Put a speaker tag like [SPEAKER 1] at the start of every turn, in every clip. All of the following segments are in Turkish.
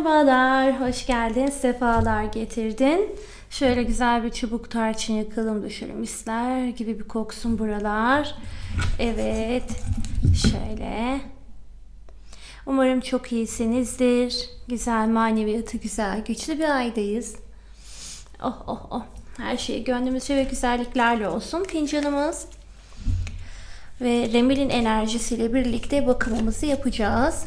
[SPEAKER 1] Merhabalar, hoş geldin, sefalar getirdin. Şöyle güzel bir çubuk tarçın yakalım da şöyle misler gibi bir koksun buralar. Evet, şöyle. Umarım çok iyisinizdir. Güzel, maneviyatı güzel, güçlü bir aydayız. Oh oh oh, her şey gönlümüzce ve güzelliklerle olsun. Fincanımız ve Remil'in enerjisiyle birlikte bakımımızı yapacağız.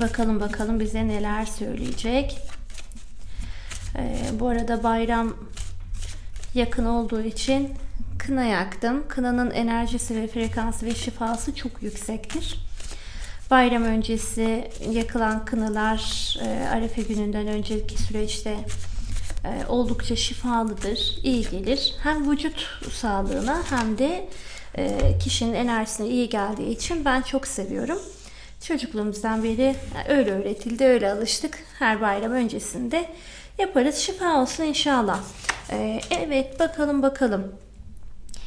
[SPEAKER 1] Bakalım bakalım bize neler söyleyecek. Ee, bu arada bayram yakın olduğu için kına yaktım. Kınanın enerjisi ve frekansı ve şifası çok yüksektir. Bayram öncesi yakılan kınalar e, Arefe gününden önceki süreçte e, oldukça şifalıdır, iyi gelir. Hem vücut sağlığına hem de e, kişinin enerjisine iyi geldiği için ben çok seviyorum. Çocukluğumuzdan beri öyle öğretildi, öyle alıştık. Her bayram öncesinde yaparız. Şifa olsun inşallah. Ee, evet bakalım bakalım.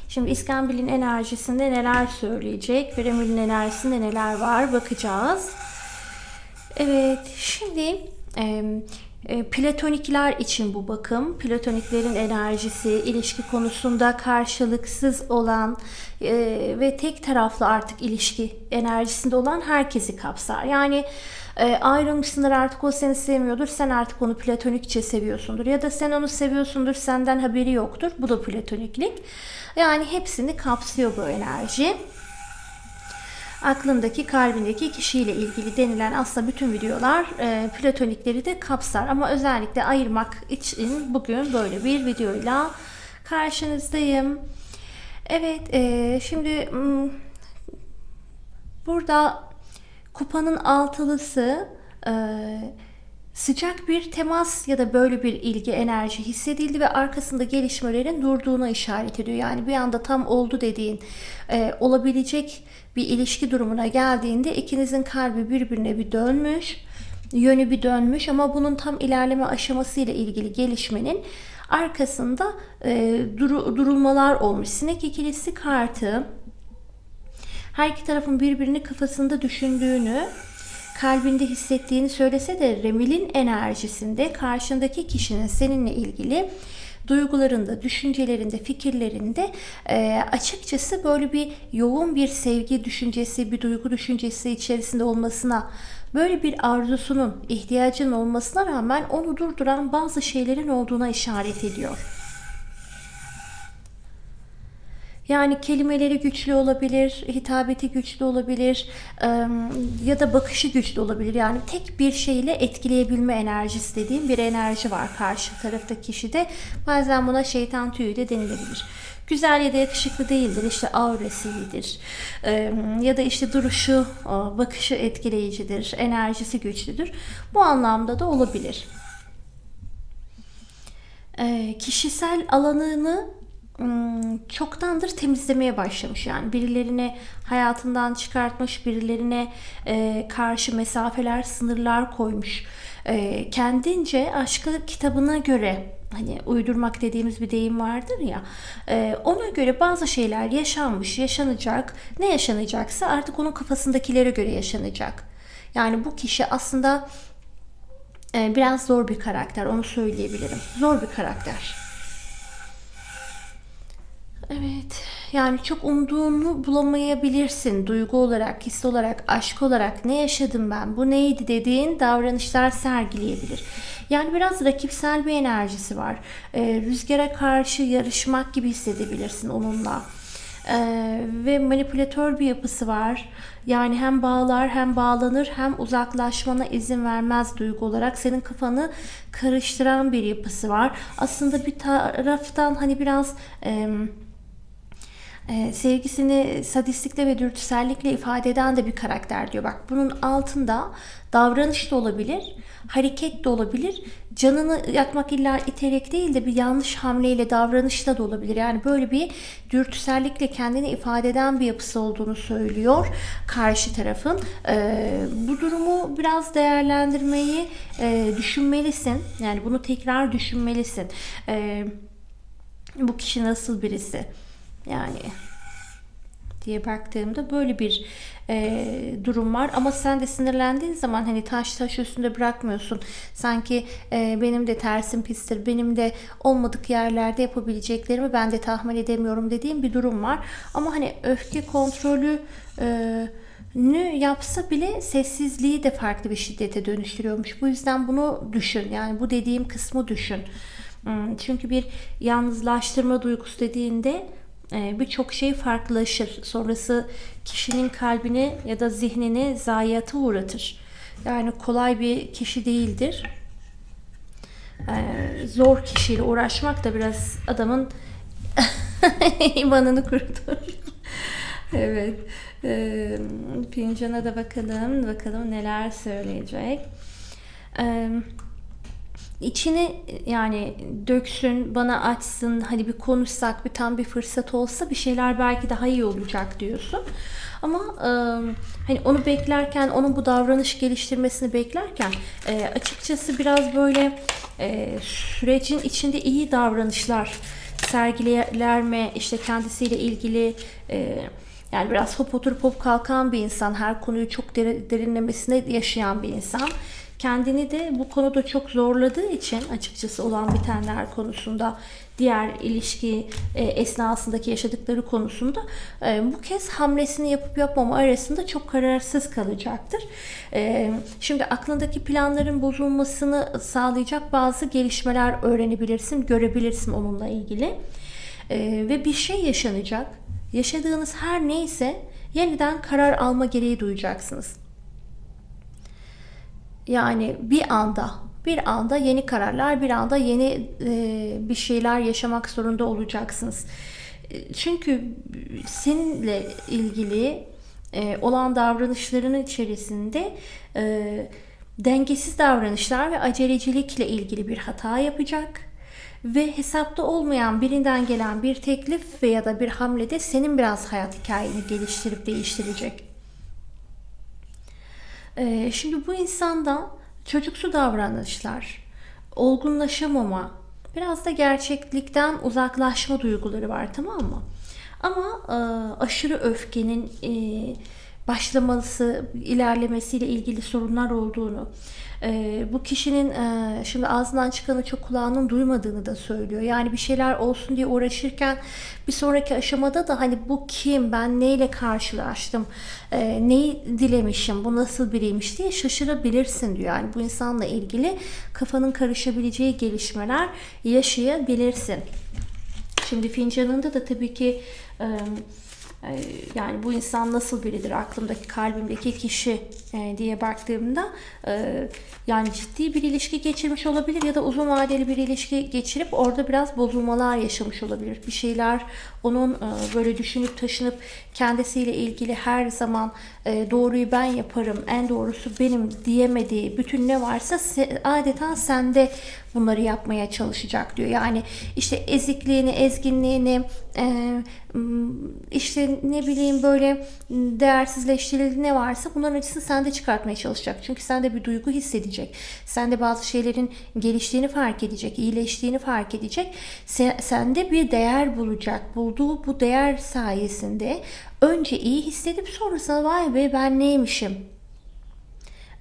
[SPEAKER 1] Şimdi İskambil'in enerjisinde neler söyleyecek? Piramidin enerjisinde neler var? Bakacağız. Evet şimdi e, e, platonikler için bu bakım. Platoniklerin enerjisi, ilişki konusunda karşılıksız olan e, ve tek taraflı artık ilişki enerjisinde olan herkesi kapsar. Yani e, ayrılmışsındır artık o seni sevmiyordur. Sen artık onu platonikçe seviyorsundur. Ya da sen onu seviyorsundur senden haberi yoktur. Bu da platoniklik. Yani hepsini kapsıyor bu enerji aklındaki, kalbindeki kişiyle ilgili denilen aslında bütün videolar e, platonikleri de kapsar. Ama özellikle ayırmak için bugün böyle bir videoyla karşınızdayım. Evet, e, şimdi burada kupanın altılısı e, sıcak bir temas ya da böyle bir ilgi enerji hissedildi ve arkasında gelişmelerin durduğuna işaret ediyor. Yani bir anda tam oldu dediğin e, olabilecek bir ilişki durumuna geldiğinde ikinizin kalbi birbirine bir dönmüş, yönü bir dönmüş ama bunun tam ilerleme aşaması ile ilgili gelişmenin arkasında e, duru, durulmalar olmuş. Sinek ikilisi kartı her iki tarafın birbirini kafasında düşündüğünü kalbinde hissettiğini söylese de Remil'in enerjisinde karşındaki kişinin seninle ilgili duygularında, düşüncelerinde, fikirlerinde e, açıkçası böyle bir yoğun bir sevgi düşüncesi, bir duygu düşüncesi içerisinde olmasına, böyle bir arzusunun, ihtiyacının olmasına rağmen onu durduran bazı şeylerin olduğuna işaret ediyor. Yani kelimeleri güçlü olabilir, hitabeti güçlü olabilir ya da bakışı güçlü olabilir. Yani tek bir şeyle etkileyebilme enerjisi dediğim bir enerji var karşı tarafta kişide. Bazen buna şeytan tüyü de denilebilir. Güzel ya da yakışıklı değildir. İşte aurası iyidir. Ya da işte duruşu, bakışı etkileyicidir. Enerjisi güçlüdür. Bu anlamda da olabilir. Kişisel alanını çoktandır temizlemeye başlamış yani. Birilerini hayatından çıkartmış birilerine e, karşı mesafeler sınırlar koymuş. E, kendince aşkı kitabına göre hani uydurmak dediğimiz bir deyim vardır ya e, ona göre bazı şeyler yaşanmış yaşanacak. Ne yaşanacaksa artık onun kafasındakilere göre yaşanacak. Yani bu kişi aslında e, biraz zor bir karakter onu söyleyebilirim. Zor bir karakter Evet. Yani çok umduğunu bulamayabilirsin. Duygu olarak, his olarak, aşk olarak ne yaşadım ben, bu neydi dediğin davranışlar sergileyebilir. Yani biraz rakipsel bir enerjisi var. Ee, rüzgara karşı yarışmak gibi hissedebilirsin onunla. Ee, ve manipülatör bir yapısı var. Yani hem bağlar hem bağlanır hem uzaklaşmana izin vermez duygu olarak. Senin kafanı karıştıran bir yapısı var. Aslında bir taraftan hani biraz... E, e, sevgisini sadistlikle ve dürtüsellikle ifade eden de bir karakter diyor. Bak bunun altında davranış da olabilir, hareket de olabilir. Canını yakmak illa iterek değil de bir yanlış hamleyle davranışla da olabilir. Yani böyle bir dürtüsellikle kendini ifade eden bir yapısı olduğunu söylüyor karşı tarafın. E, bu durumu biraz değerlendirmeyi e, düşünmelisin. Yani bunu tekrar düşünmelisin. E, bu kişi nasıl birisi? Yani diye baktığımda böyle bir e, durum var. Ama sen de sinirlendiğin zaman hani taş taş üstünde bırakmıyorsun. Sanki e, benim de tersim pistir, benim de olmadık yerlerde yapabileceklerimi ben de tahmin edemiyorum dediğim bir durum var. Ama hani öfke kontrolü e, nü yapsa bile sessizliği de farklı bir şiddete dönüştürüyormuş. Bu yüzden bunu düşün. Yani bu dediğim kısmı düşün. Hmm, Çünkü bir yalnızlaştırma duygusu dediğinde birçok şey farklılaşır. Sonrası kişinin kalbini ya da zihnini zayiata uğratır. Yani kolay bir kişi değildir. E, Zor kişiyle uğraşmak da biraz adamın imanını kurutur. evet. E, Fincana da bakalım. Bakalım neler söyleyecek. Eee içini yani döksün, bana açsın, hani bir konuşsak, bir tam bir fırsat olsa bir şeyler belki daha iyi olacak diyorsun. Ama e, hani onu beklerken, onun bu davranış geliştirmesini beklerken e, açıkçası biraz böyle e, sürecin içinde iyi davranışlar sergiler mi, işte kendisiyle ilgili e, yani biraz hop oturup hop kalkan bir insan, her konuyu çok derinlemesine yaşayan bir insan kendini de bu konuda çok zorladığı için açıkçası olan bitenler konusunda diğer ilişki e, esnasındaki yaşadıkları konusunda e, bu kez hamlesini yapıp yapmama arasında çok kararsız kalacaktır. E, şimdi aklındaki planların bozulmasını sağlayacak bazı gelişmeler öğrenebilirsin, görebilirsin onunla ilgili. E, ve bir şey yaşanacak. Yaşadığınız her neyse yeniden karar alma gereği duyacaksınız. Yani bir anda bir anda yeni kararlar, bir anda yeni e, bir şeyler yaşamak zorunda olacaksınız. E, çünkü seninle ilgili e, olan davranışların içerisinde e, dengesiz davranışlar ve acelecilikle ilgili bir hata yapacak ve hesapta olmayan birinden gelen bir teklif veya da bir hamlede senin biraz hayat hikayeni geliştirip değiştirecek. Ee, şimdi bu insanda çocuksu davranışlar, olgunlaşamama, biraz da gerçeklikten uzaklaşma duyguları var tamam mı? Ama e, aşırı öfkenin e, başlaması, ilerlemesiyle ilgili sorunlar olduğunu, e, bu kişinin e, şimdi ağzından çıkanı çok kulağının duymadığını da söylüyor. Yani bir şeyler olsun diye uğraşırken bir sonraki aşamada da hani bu kim, ben neyle karşılaştım, e, neyi dilemişim, bu nasıl biriymiş diye şaşırabilirsin diyor. Yani bu insanla ilgili kafanın karışabileceği gelişmeler yaşayabilirsin. Şimdi fincanında da tabii ki e, ee, yani bu insan nasıl biridir aklımdaki kalbimdeki kişi e, diye baktığımda e, yani ciddi bir ilişki geçirmiş olabilir ya da uzun vadeli bir ilişki geçirip orada biraz bozulmalar yaşamış olabilir. Bir şeyler onun e, böyle düşünüp taşınıp kendisiyle ilgili her zaman doğruyu ben yaparım, en doğrusu benim diyemediği bütün ne varsa adeta sende bunları yapmaya çalışacak diyor. Yani işte ezikliğini, ezginliğini, işte ne bileyim böyle değersizleştirildi ne varsa bunların acısını sende çıkartmaya çalışacak. Çünkü sende bir duygu hissedecek. Sende bazı şeylerin geliştiğini fark edecek, iyileştiğini fark edecek. Sende bir değer bulacak. Bulduğu bu değer sayesinde önce iyi hissedip sonrasında vay be ben neymişim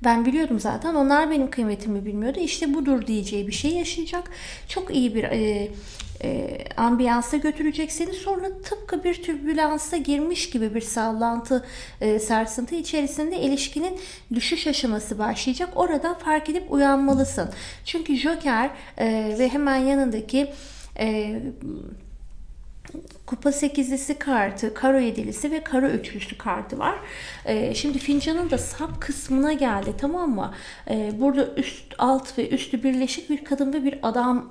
[SPEAKER 1] ben biliyordum zaten. Onlar benim kıymetimi bilmiyordu. İşte budur diyeceği bir şey yaşayacak. Çok iyi bir e, e, ambiyansa götürecek seni. Sonra tıpkı bir türbülansa girmiş gibi bir sallantı, e, sarsıntı içerisinde ilişkinin düşüş aşaması başlayacak. Orada fark edip uyanmalısın. Çünkü Joker e, ve hemen yanındaki e, Kupa sekizlisi kartı, karo yedilisi ve karo üçlüsü kartı var. Ee, şimdi fincanın da sap kısmına geldi tamam mı? Ee, burada üst, alt ve üstü birleşik bir kadın ve bir adam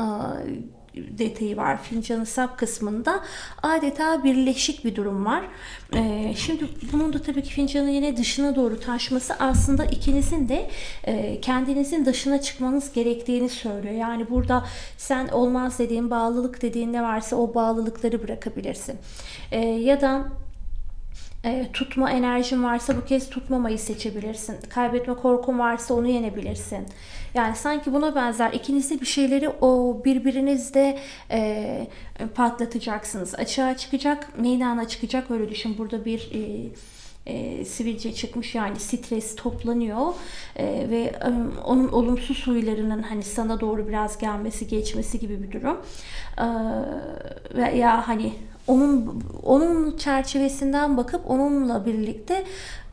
[SPEAKER 1] detayı var fincanın sap kısmında. Adeta birleşik bir durum var. Ee, şimdi bunun da tabii ki fincanın yine dışına doğru taşması aslında ikinizin de e, kendinizin dışına çıkmanız gerektiğini söylüyor. Yani burada sen olmaz dediğin bağlılık dediğin ne varsa o bağlılıkları bırakabilirsin. Ee, ya da e, tutma enerjin varsa bu kez tutmamayı seçebilirsin. Kaybetme korkun varsa onu yenebilirsin. Yani sanki buna benzer ikiniz de bir şeyleri o birbirinizde e, patlatacaksınız. Açığa çıkacak, meydana çıkacak öyle düşün. Burada bir e, e, sivilce çıkmış yani stres toplanıyor e, ve e, onun olumsuz huylarının hani sana doğru biraz gelmesi geçmesi gibi bir durum e, veya hani onun onun çerçevesinden bakıp onunla birlikte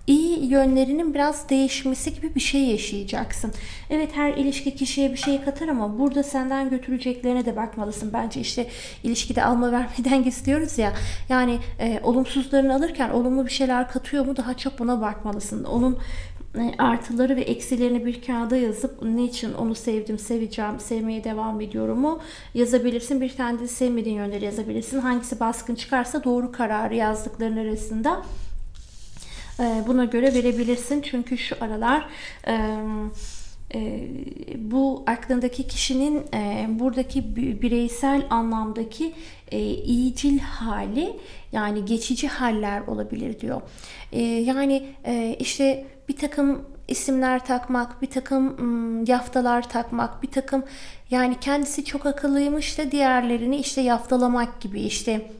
[SPEAKER 1] iyi yönlerinin biraz değişmesi gibi bir şey yaşayacaksın. Evet her ilişki kişiye bir şey katar ama burada senden götüreceklerine de bakmalısın. Bence işte ilişkide alma vermeden istiyoruz ya. Yani e, olumsuzlarını alırken olumlu bir şeyler katıyor mu daha çok buna bakmalısın. Onun artıları ve eksilerini bir kağıda yazıp niçin onu sevdim, seveceğim, sevmeye devam ediyorum mu yazabilirsin. Bir tane de sevmediğin yönleri yazabilirsin. Hangisi baskın çıkarsa doğru kararı yazdıkların arasında buna göre verebilirsin. Çünkü şu aralar e, bu aklındaki kişinin e, buradaki bireysel anlamdaki e, iyicil hali yani geçici haller olabilir diyor. E, yani e, işte bir takım isimler takmak, bir takım ım, yaftalar takmak, bir takım yani kendisi çok akıllıymış da diğerlerini işte yaftalamak gibi işte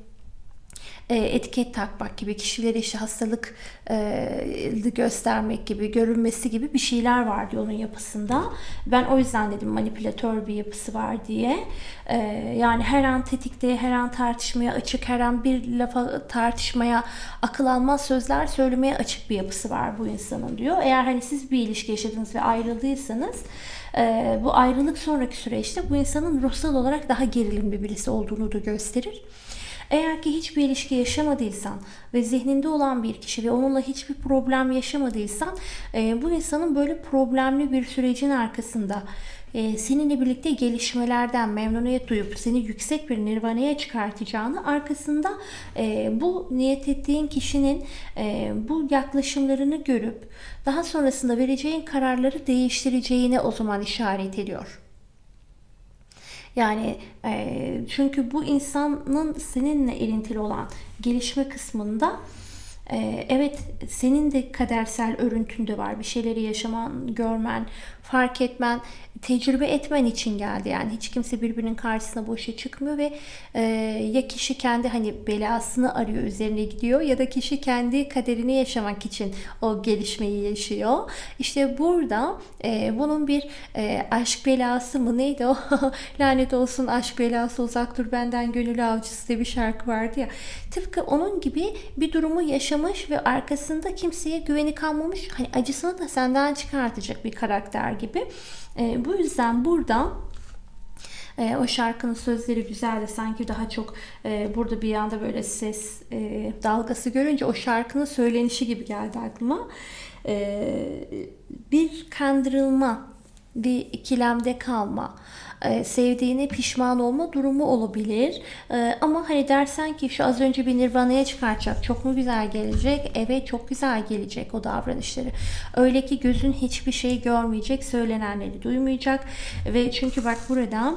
[SPEAKER 1] etiket takmak gibi, kişileri işte hastalık e, göstermek gibi, görünmesi gibi bir şeyler var diyor onun yapısında. Ben o yüzden dedim manipülatör bir yapısı var diye. E, yani her an tetikte, her an tartışmaya açık, her an bir lafa tartışmaya akıl almaz sözler söylemeye açık bir yapısı var bu insanın diyor. Eğer hani siz bir ilişki yaşadınız ve ayrıldıysanız bu ayrılık sonraki süreçte bu insanın ruhsal olarak daha gerilimli birisi olduğunu da gösterir. Eğer ki hiçbir ilişki yaşamadıysan ve zihninde olan bir kişi ve onunla hiçbir problem yaşamadıysan e, bu insanın böyle problemli bir sürecin arkasında e, seninle birlikte gelişmelerden memnuniyet duyup seni yüksek bir nirvaneye çıkartacağını arkasında e, bu niyet ettiğin kişinin e, bu yaklaşımlarını görüp daha sonrasında vereceğin kararları değiştireceğine o zaman işaret ediyor. Yani e, çünkü bu insanın seninle ilintili olan gelişme kısmında e, evet senin de kadersel örüntünde var. Bir şeyleri yaşaman, görmen, fark etmen, tecrübe etmen için geldi. Yani hiç kimse birbirinin karşısına boşa çıkmıyor ve e, ya kişi kendi hani belasını arıyor, üzerine gidiyor ya da kişi kendi kaderini yaşamak için o gelişmeyi yaşıyor. İşte burada e, bunun bir e, aşk belası mı neydi o? Lanet olsun aşk belası uzak dur benden gönül avcısı diye bir şarkı vardı ya. Tıpkı onun gibi bir durumu yaşamış ve arkasında kimseye güveni kalmamış. Hani acısını da senden çıkartacak bir karakter gibi. E, bu yüzden burada e, o şarkının sözleri güzeldi. Sanki daha çok e, burada bir anda böyle ses e, dalgası görünce o şarkının söylenişi gibi geldi aklıma. E, bir kandırılma, bir ikilemde kalma, e, sevdiğine pişman olma durumu olabilir. E, ama hani dersen ki şu az önce bir nirvana'ya çıkartacak. Çok mu güzel gelecek? Evet çok güzel gelecek o davranışları. Öyle ki gözün hiçbir şey görmeyecek, söylenenleri duymayacak. Ve çünkü bak burada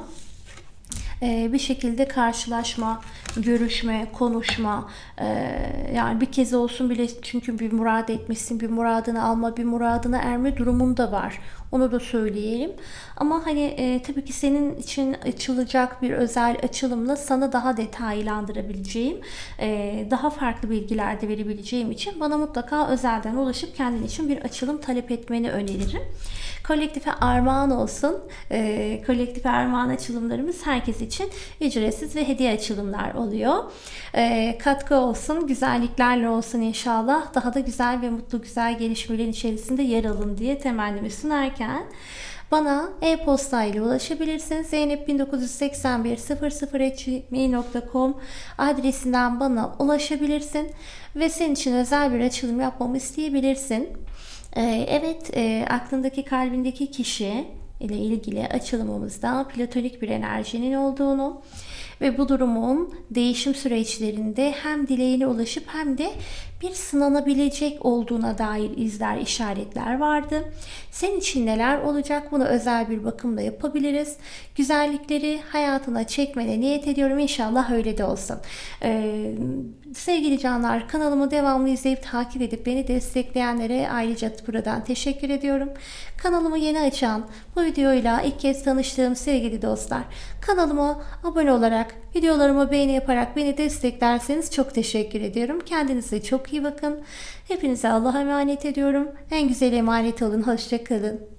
[SPEAKER 1] e, bir şekilde karşılaşma, görüşme, konuşma yani bir kez olsun bile çünkü bir murad etmişsin, bir muradını alma, bir muradına erme durumunda var. Onu da söyleyelim. Ama hani e, tabii ki senin için açılacak bir özel açılımla sana daha detaylandırabileceğim, e, daha farklı bilgiler de verebileceğim için bana mutlaka özelden ulaşıp kendin için bir açılım talep etmeni öneririm. Kolektife armağan olsun. E, kolektife armağan açılımlarımız herkes için ücretsiz ve hediye açılımlar oluyor. E, katkı olsun, güzelliklerle olsun inşallah. Daha da güzel ve mutlu güzel gelişmelerin içerisinde yer alın diye temennimi sunarken bana e-posta ile ulaşabilirsiniz. zeynep1981 adresinden bana ulaşabilirsin ve senin için özel bir açılım yapmamı isteyebilirsin. Ee, evet, e, aklındaki kalbindeki kişi ile ilgili açılımımızda platonik bir enerjinin olduğunu ve bu durumun değişim süreçlerinde hem dileğine ulaşıp hem de bir sınanabilecek olduğuna dair izler, işaretler vardı. Senin için neler olacak bunu özel bir bakımda yapabiliriz. Güzellikleri hayatına çekmene niyet ediyorum. İnşallah öyle de olsun. Ee, sevgili canlar kanalımı devamlı izleyip takip edip beni destekleyenlere ayrıca buradan teşekkür ediyorum. Kanalımı yeni açan bu videoyla ilk kez tanıştığım sevgili dostlar kanalıma abone olarak videolarımı beğeni yaparak beni desteklerseniz çok teşekkür ediyorum. Kendinize çok iyi bakın. Hepinize Allah'a emanet ediyorum. En güzel emanet olun. Hoşçakalın.